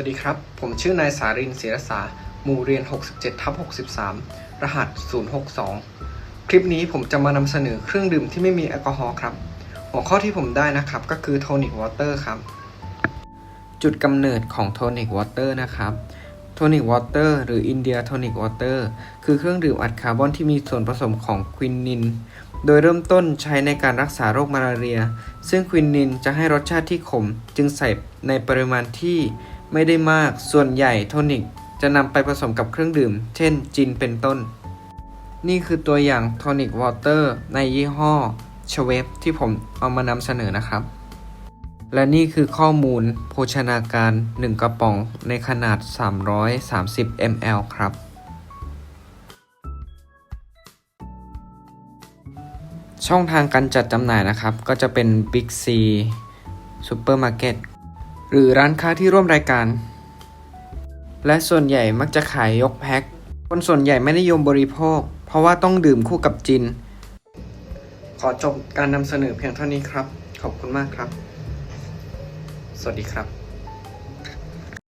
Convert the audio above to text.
วัสดีครับ ผมชื่อนายสารินเสียรสาหมู่เรียน 67ทับ63 รหัส 062 คลิปนี้ผมจะมานำเสนอเครื่องดื่มที่ไม่มีแอลกอฮอล์ครับ หัวข้อที่ผมได้นะครับก็คือโทนิกวอเตอร์ครับ จุดกำเนิดของโทนิกวอเตอร์นะครับโทนิกวอเตอร์หรืออินเดียโทนิกวอเตอร์คือเครื่องดื่มอัดคาร์บอนที่มีส่วนผสมของควินิน โดยเริ่มต้นใช้ในการรักษาโรคมาลาเรีย ซึ่งควินินจะให้รสชาติที่ขม จึงใส่ในปริมาณที่ ไม่ได้มาก ส่วนใหญ่โทนิกจะนำไปผสมกับเครื่องดื่ม เช่น จินเป็นต้น นี่คือตัวอย่างโทนิกวอเตอร์ในยี่ห้อชเวฟที่ผมเอามานำเสนอนะครับ และนี่คือข้อมูลโภชนาการ 1 กระป๋องในขนาด 330 ml ครับ ช่องทางการจัดจำหน่ายนะครับ ก็จะเป็น Big C Supermarket หรือร้านค้าที่ร่วมรายการ และส่วนใหญ่มักจะขายยกแพ็ค คนส่วนใหญ่ไม่นิยมบริโภค เพราะว่าต้องดื่มคู่กับจิน ขอจบการนำเสนอเพียงเท่านี้ครับ ขอบคุณมากครับ สวัสดีครับ